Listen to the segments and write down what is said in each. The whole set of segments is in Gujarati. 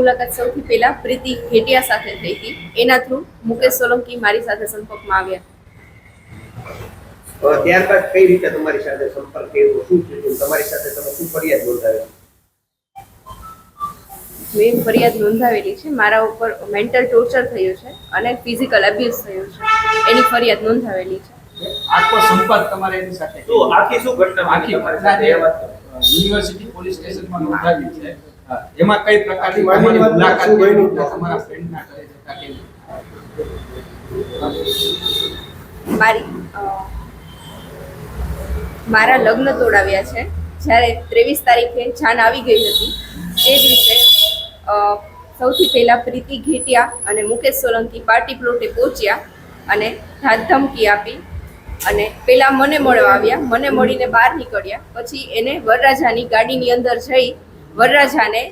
મુલાકાત સૌથી પહેલા પ્રીતિ હેટિયા સાથે થઈ હતી. એના થ્રુ મુકેશ સોલંકી મારી સાથે સંપર્કમાં આવ્યા. ત્યારબાદ કઈ રીતે તમારી સાથે સંપર્ક કર્યો શું થયું? તમારી સાથે તમે શું ફરિયાદ નોંધાવી મેં ફરિયાદ નોંધાવેલી છે. મારા ઉપર મેન્ટલ ટોર્ચર થયું છે અને ફિઝિકલ અબ્યુઝ થયું છે. એની ફરિયાદ નોંધાવેલી છે. આખો સંપર્ક તમારે એની સાથે. તો આખી શું ઘટના આખી. યુનિવર્સિટી પોલીસ સ્ટેશનમાં નોંધાવી છે. એમાં કઈ પ્રકારની માની મુલાકાત? રીતે તમારા ફ્રેન્ડના ઘરે જતા કેવી મારી મારા લગ્ન તોડાવ્યા છે. જ્યારે ત્રેવીસ તારીખે જાન આવી ગઈ હતી તે દિવસે સૌથી પહેલાં પ્રીતિ ઘેટિયા અને મુકેશ સોલંકી પાર્ટી પ્લોટે પહોંચ્યા અને ધાક ધમકી આપી અને પહેલાં મને મળવા આવ્યા. મને મળીને બહાર નીકળ્યા. પછી એને વરરાજાની ગાડીની અંદર જઈ વરરાજાને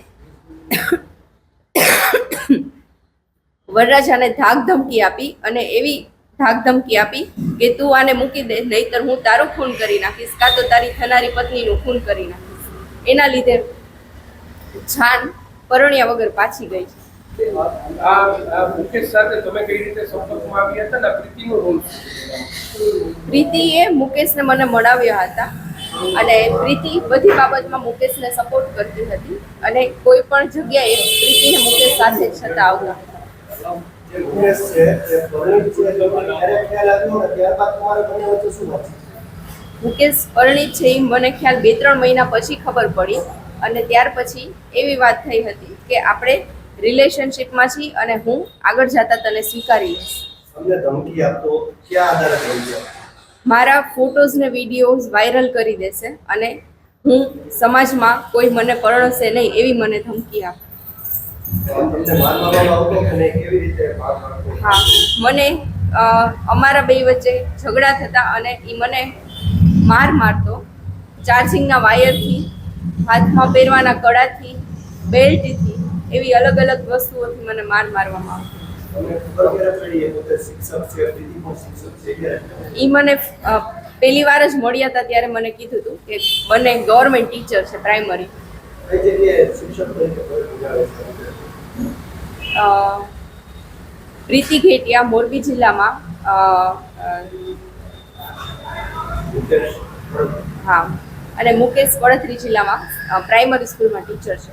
વરરાજાને ધાક ધમકી આપી અને એવી ધાક ધમકી આપી કે તું આને મૂકી દે નહીતર હું તારો ખૂન કરી નાખીશ કાં તો તારી થનારી પત્નીનું ખૂન કરી નાખીશ. એના લીધે જાન પરણ્યા વગર પાછી ગઈ. છે પ્રીતિએ મુકેશને મને મળાવ્યા હતા. અને પ્રીતિ બધી બાબતમાં મુકેશને સપોર્ટ કરતી હતી અને કોઈ પણ જગ્યાએ પ્રીતિને મુકેશ સાથે જ છતાં આવતા? મુકેશ પરિણીત છે એ મને ખ્યાલ બે ત્રણ મહિના પછી ખબર પડી અને ત્યાર પછી એવી વાત થઈ હતી કે આપણે રિલેશનશિપમાં છીએ અને હું આગળ જતા તને સ્વીકારી લઈશ ધમકી આપતો ક્યાં આધારે? મારા ફોટોઝ ને વિડીયોઝ વાયરલ કરી દેશે અને હું સમાજમાં કોઈ મને પરણશે નહીં એવી મને ધમકી આપે. હા, મને અમારા બે વચ્ચે ઝઘડા થતા અને એ મને માર મારતો. ચાર્જિંગના વાયરથી, હાથમાં પહેરવાના કડાથી, બેલ્ટથી એવી અલગ અલગ વસ્તુઓથી મને માર મારવામાં આવતો. એ મને પહેલી વાર જ મળ્યા હતા ત્યારે મને કીધું હતું કે બંને ગવર્મેન્ટ ટીચર છે પ્રાઇમરી. પ્રીતિ ઘેટિયા મોરબી જિલ્લામાં હા અને મુકેશ વડોદરી જિલ્લામાં પ્રાઇમરી સ્કૂલમાં ટીચર છે.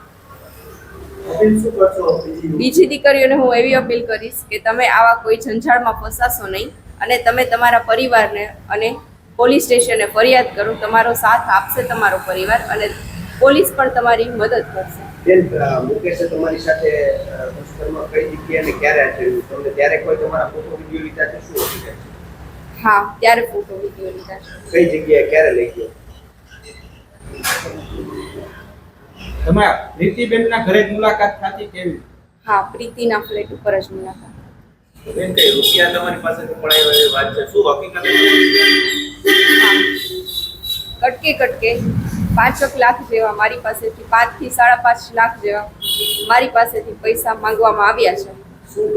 બીજી દીકરીઓને હું એવી અપીલ કરીશ કે તમે આવા કોઈ જંજાળમાં ફસાશો નહીં અને તમે તમારા પરિવારને અને પોલીસ સ્ટેશને ફરિયાદ કરો તમારો સાથ આપશે તમારો પરિવાર અને પોલીસ પણ તમારી મદદ કરશે. બેન મુકેશે તમારી સાથે દુષ્કર્મ કઈ જગ્યાએ અને ક્યારે આચર્યું તમને ત્યારે કોઈ તમારા ફોટો વીડિયો લીધા છે? શું હા ત્યારે ફોટો વીડિયો લીધા છે. કઈ જગ્યાએ ક્યારે લઈ ગયો? તમે પ્રીતિબેનના ઘરે જ મુલાકાત થતી કેવી? હા પ્રીતિના ફ્લેટ ઉપર જ મુલાકાત. બેન કઈ રૂપિયા તમારી પાસેથી પડાયો એવી વાત છે? શું હકીકત? કટકે કટકે પાંચક લાખ જેવા મારી પાસેથી પાંચથી સાડા પાંચ લાખ જેવા મારી પાસેથી પૈસા માંગવામાં આવ્યા છે. શું